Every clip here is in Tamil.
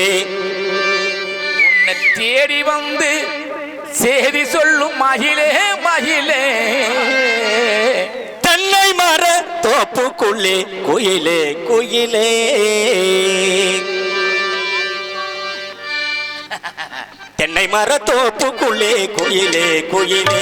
உன்னை தேடி வந்து சேதி சொல்லும் மகிழே மகிழே. தென்னை மர தோப்புக்குள்ளே குயிலே குயிலே. தென்னை மர தோப்புக்குள்ளே குயிலே குயிலே.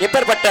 எப்பேற்பட்ட